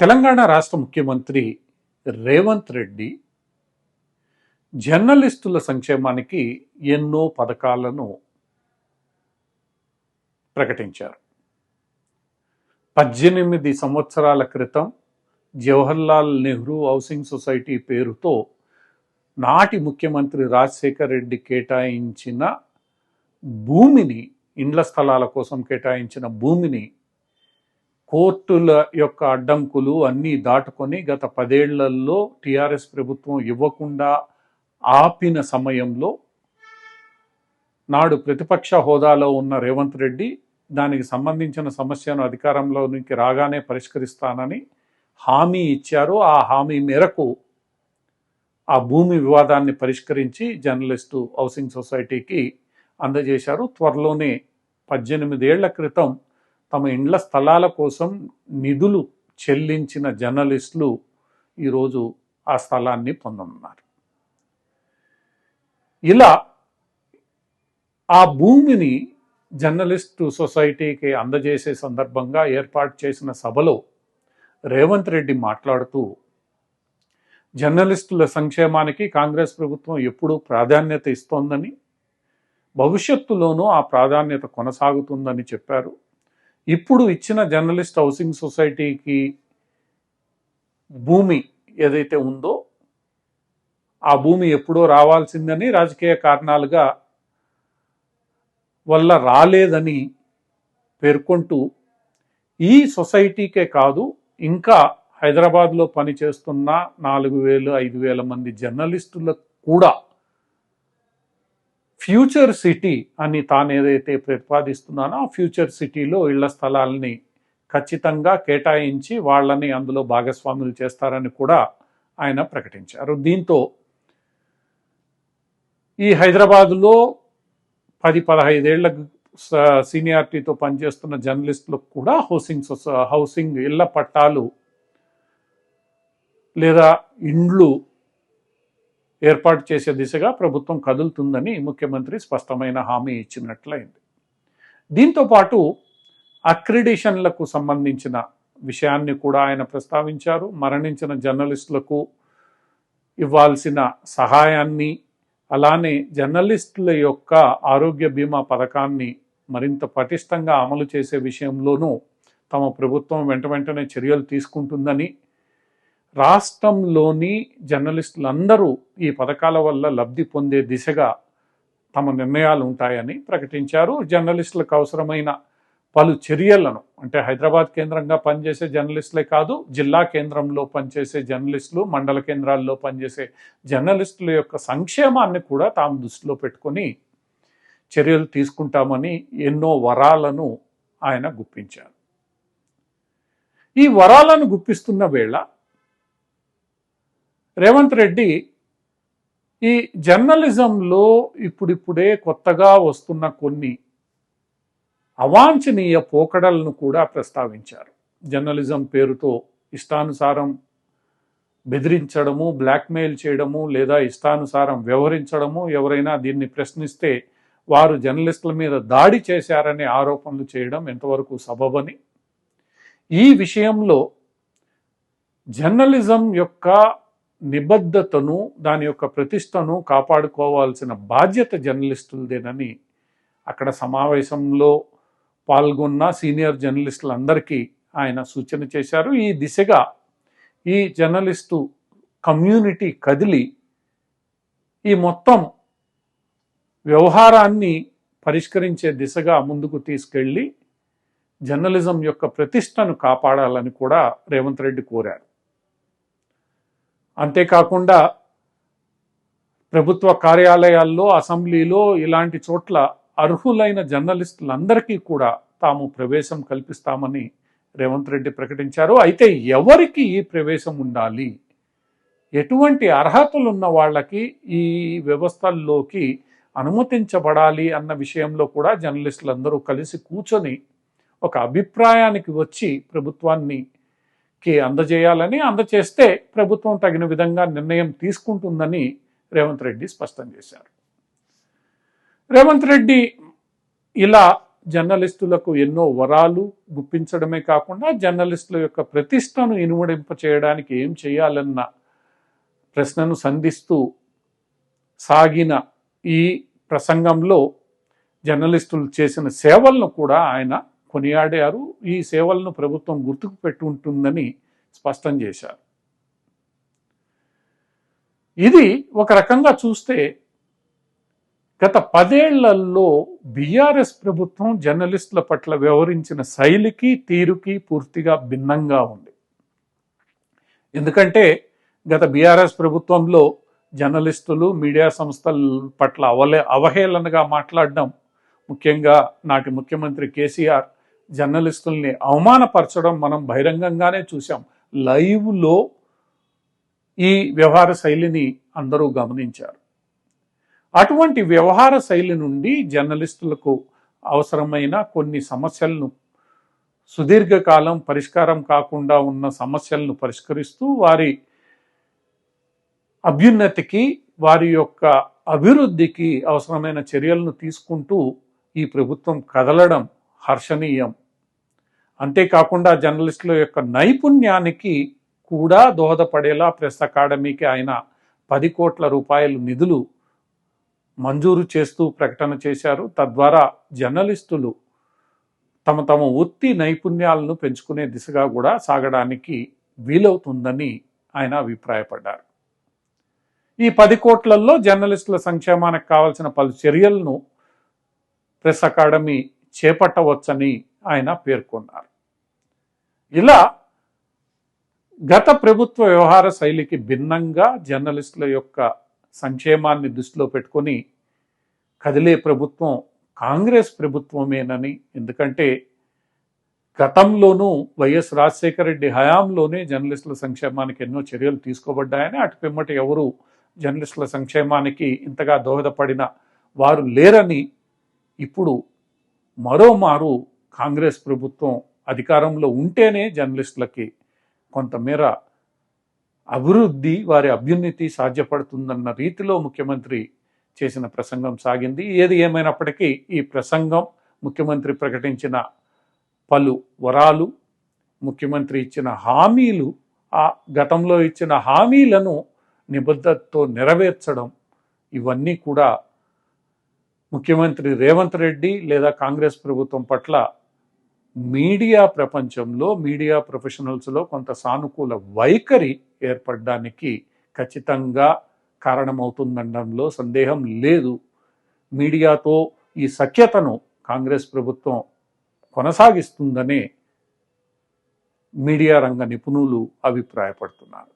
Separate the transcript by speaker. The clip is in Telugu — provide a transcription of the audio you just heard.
Speaker 1: తెలంగాణ రాష్ట్ర ముఖ్యమంత్రి రేవంత్ రెడ్డి జర్నలిస్టుల సంక్షేమానికి ఎన్నో పథకాలను ప్రకటించారు. పద్దెనిమిది సంవత్సరాల క్రితం జవహర్లాల్ నెహ్రూ హౌసింగ్ సొసైటీ పేరుతో నాటి ముఖ్యమంత్రి రాజశేఖర్ రెడ్డి కేటాయించిన భూమిని ఇండ్ల స్థలాల కోసం కేటాయించిన భూమిని కోర్టుల యొక్క అడ్డంకులు అన్నీ దాటుకొని గత పదేళ్ళలో టీఆర్ఎస్ ప్రభుత్వం ఇవ్వకుండా ఆపిన సమయంలో నాడు ప్రతిపక్ష హోదాలో ఉన్న రేవంత్ రెడ్డి దానికి సంబంధించిన సమస్యను అధికారంలోనికి రాగానే పరిష్కరిస్తానని హామీ ఇచ్చారు. ఆ హామీ మేరకు ఆ భూమి వివాదాన్ని పరిష్కరించి జర్నలిస్టు హౌసింగ్ సొసైటీకి అందజేశారు. త్వరలోనే పద్దెనిమిదేళ్ళ క్రితం తమ ఇండ్ల స్థలాల కోసం నిధులు చెల్లించిన జర్నలిస్టులు ఈరోజు ఆ స్థలాన్ని పొందనున్నారు. ఇలా ఆ భూమిని జర్నలిస్టు సొసైటీకి అందజేసే సందర్భంగా ఏర్పాటు చేసిన సభలో రేవంత్ రెడ్డి మాట్లాడుతూ జర్నలిస్టుల సంక్షేమానికి కాంగ్రెస్ ప్రభుత్వం ఎప్పుడూ ప్రాధాన్యత ఇస్తోందని భవిష్యత్తులోనూ ఆ ప్రాధాన్యత కొనసాగుతుందని చెప్పారు. ఇప్పుడు ఇచ్చిన జర్నలిస్ట్ హౌసింగ్ సొసైటీకి భూమి ఏదైతే ఉందో ఆ భూమి ఎప్పుడో రావాల్సిందని రాజకీయ కారణాలుగా వల్ల రాలేదని పేర్కొంటూ ఈ సొసైటీకే కాదు ఇంకా హైదరాబాద్లో పనిచేస్తున్న నాలుగు వేలు ఐదు వేల మంది జర్నలిస్టులకు కూడా ఫ్యూచర్ సిటీ అని తాను ఏదైతే ప్రతిపాదిస్తున్నానో ఆ ఫ్యూచర్ సిటీలో ఇళ్ళ స్థలాల్ని ఖచ్చితంగా కేటాయించి వాళ్ళని అందులో భాగస్వాములు చేస్తారని కూడా ఆయన ప్రకటించారు. దీంతో ఈ హైదరాబాదులో పది పదహైదేళ్ళ స- సీనియారిటీతో పనిచేస్తున్న జర్నలిస్టులకు కూడా హౌసింగ్ సొస హౌసింగ్ ఇళ్ళ పట్టాలు లేదా ఇండ్లు ఏర్పాటు చేసే దిశగా ప్రభుత్వం కదులుతుందని ముఖ్యమంత్రి స్పష్టమైన హామీ ఇచ్చినట్లయింది. దీంతో పాటు అక్రిడేషన్లకు సంబంధించిన విషయాన్ని కూడా ఆయన ప్రస్తావించారు. మరణించిన జర్నలిస్టులకు ఇవ్వాల్సిన సహాయాన్ని అలానే జర్నలిస్టుల యొక్క ఆరోగ్య బీమా పథకాన్ని మరింత పటిష్టంగా అమలు చేసే విషయంలోనూ తమ ప్రభుత్వం వెంట వెంటనే చర్యలు తీసుకుంటుందని రాష్ట్రంలోని జర్నలిస్టులందరూ ఈ పథకాల వల్ల లబ్ధి పొందే దిశగా తమ నిర్ణయాలు ఉంటాయని ప్రకటించారు. జర్నలిస్టులకు అవసరమైన పలు చర్యలను అంటే హైదరాబాద్ కేంద్రంగా పనిచేసే జర్నలిస్టులే కాదు జిల్లా కేంద్రంలో పనిచేసే జర్నలిస్టులు మండల కేంద్రాల్లో పనిచేసే జర్నలిస్టుల యొక్క సంక్షేమాన్ని కూడా తాము దృష్టిలో పెట్టుకొని చర్యలు తీసుకుంటామని ఎన్నో వరాలను ఆయన గుప్పించారు. ఈ వరాలను గుప్పిస్తున్న వేళ రేవంత్ రెడ్డి ఈ జర్నలిజంలో ఇప్పుడిప్పుడే కొత్తగా వస్తున్న కొన్ని అవాంఛనీయ పోకడలను కూడా ప్రస్తావించారు. జర్నలిజం పేరుతో ఇష్టానుసారం బెదిరించడము బ్లాక్మెయిల్ చేయడము లేదా ఇష్టానుసారం వ్యవహరించడము ఎవరైనా దీన్ని ప్రశ్నిస్తే వారు జర్నలిస్టుల మీద దాడి చేశారనే ఆరోపణలు చేయడం ఎంతవరకు సబబని? ఈ విషయంలో జర్నలిజం యొక్క నిబద్ధతను దాని యొక్క ప్రతిష్టను కాపాడుకోవాల్సిన బాధ్యత జర్నలిస్టులదేనని అక్కడ సమావేశంలో పాల్గొన్న సీనియర్ జర్నలిస్టులందరికీ ఆయన సూచన చేశారు. ఈ దిశగా ఈ జర్నలిస్టు కమ్యూనిటీ కదిలి ఈ మొత్తం వ్యవహారాన్ని పరిష్కరించే దిశగా ముందుకు తీసుకెళ్ళి జర్నలిజం యొక్క ప్రతిష్టను కాపాడాలని కూడా రేవంత్ రెడ్డి కోరారు. అంతేకాకుండా ప్రభుత్వ కార్యాలయాల్లో అసెంబ్లీలో ఇలాంటి చోట్ల అర్హులైన జర్నలిస్టులందరికీ కూడా తాము ప్రవేశం కల్పిస్తామని రేవంత్ రెడ్డి ప్రకటించారు. అయితే ఎవరికి ఈ ప్రవేశం ఉండాలి? ఎటువంటి అర్హతలు ఉన్న వాళ్ళకి ఈ వ్యవస్థల్లోకి అనుమతించబడాలి అన్న విషయంలో కూడా జర్నలిస్టులందరూ కలిసి కూర్చొని ఒక అభిప్రాయానికి వచ్చి ప్రభుత్వాన్ని కి అందజేయాలని అందచేస్తే ప్రభుత్వం తగిన విధంగా నిర్ణయం తీసుకుంటుందని రేవంత్ రెడ్డి స్పష్టం చేశారు. రేవంత్ రెడ్డి ఇలా జర్నలిస్టులకు ఎన్నో వరాలు గుప్పించడమే కాకుండా జర్నలిస్టుల యొక్క ప్రతిష్టను ఇనుమడింప చేయడానికి ఏం చేయాలన్న ప్రశ్నను సంధిస్తూ సాగిన ఈ ప్రసంగంలో జర్నలిస్టులు చేసిన సేవలను కూడా ఆయన కొనియాడారు. ఈ సేవలను ప్రభుత్వం గుర్తుకు పెట్టుంటుందని స్పష్టం చేశారు. ఇది ఒక రకంగా చూస్తే గత పదేళ్ళలో బీఆర్ఎస్ ప్రభుత్వం జర్నలిస్టుల పట్ల వ్యవహరించిన శైలికి తీరుకి పూర్తిగా భిన్నంగా ఉంది. ఎందుకంటే గత బీఆర్ఎస్ ప్రభుత్వంలో జర్నలిస్టులు మీడియా సంస్థల పట్ల అవలే అవహేళనగా మాట్లాడడం ముఖ్యంగా నాటి ముఖ్యమంత్రి కేసీఆర్ జర్నలిస్టుల్ని అవమానపరచడం మనం బహిరంగంగానే చూసాం లైవ్లో ఈ వ్యవహార శైలిని అందరూ గమనించారు. అటువంటి వ్యవహార శైలి నుండి జర్నలిస్టులకు అవసరమైన కొన్ని సమస్యలను సుదీర్ఘకాలం పరిష్కారం కాకుండా ఉన్న సమస్యలను పరిష్కరిస్తూ వారి అభ్యున్నతికి వారి యొక్క అభివృద్ధికి అవసరమైన చర్యలను తీసుకుంటూ ఈ ప్రభుత్వం కదలడం హర్షణీయం. అంతేకాకుండా జర్నలిస్టుల యొక్క నైపుణ్యానికి కూడా దోహదపడేలా ప్రెస్ అకాడమీకి ఆయన పది కోట్ల రూపాయలు నిధులు మంజూరు చేస్తూ ప్రకటన చేశారు. తద్వారా జర్నలిస్టులు తమ తమ వృత్తి నైపుణ్యాలను పెంచుకునే దిశగా కూడా సాగడానికి వీలవుతుందని ఆయన అభిప్రాయపడ్డారు. ఈ పది కోట్లలో జర్నలిస్టుల సంక్షేమానికి కావాల్సిన పలు చర్యలను ప్రెస్ అకాడమీ చేపట్టవచ్చని ఆయన పేర్కొన్నారు. ఇలా గత ప్రభుత్వ వ్యవహార శైలికి భిన్నంగా జర్నలిస్టుల యొక్క సంక్షేమాన్ని దృష్టిలో పెట్టుకొని కదిలే ప్రభుత్వం కాంగ్రెస్ ప్రభుత్వమేనని ఎందుకంటే గతంలోనూ వైఎస్ రాజశేఖర రెడ్డి హయాంలోనే జర్నలిస్టుల సంక్షేమానికి ఎన్నో చర్యలు తీసుకోబడ్డాయని అటు పిమ్మటి ఎవరు జర్నలిస్టుల సంక్షేమానికి ఇంతగా దోహదపడిన వారు లేరని ఇప్పుడు మరోమారు కాంగ్రెస్ ప్రభుత్వం అధికారంలో ఉంటేనే జర్నలిస్టులకి కొంతమేర అభివృద్ధి వారి అభ్యున్నతి సాధ్యపడుతుందన్న రీతిలో ముఖ్యమంత్రి చేసిన ప్రసంగం సాగింది. ఏది ఏమైనప్పటికీ ఈ ప్రసంగం ముఖ్యమంత్రి ప్రకటించిన పలు వరాలు ముఖ్యమంత్రి ఇచ్చిన హామీలు ఆ గతంలో ఇచ్చిన హామీలను నిబద్ధతతో నెరవేర్చడం ఇవన్నీ కూడా ముఖ్యమంత్రి రేవంత్ రెడ్డి లేదా కాంగ్రెస్ ప్రభుత్వం పట్ల మీడియా ప్రపంచంలో మీడియా ప్రొఫెషనల్స్లో కొంత సానుకూల వైఖరి ఏర్పడడానికి ఖచ్చితంగా కారణమవుతుందనడంలో సందేహం లేదు. మీడియాతో ఈ సఖ్యతను కాంగ్రెస్ ప్రభుత్వం కొనసాగిస్తుందనే మీడియా రంగ నిపుణులు అభిప్రాయపడుతున్నారు.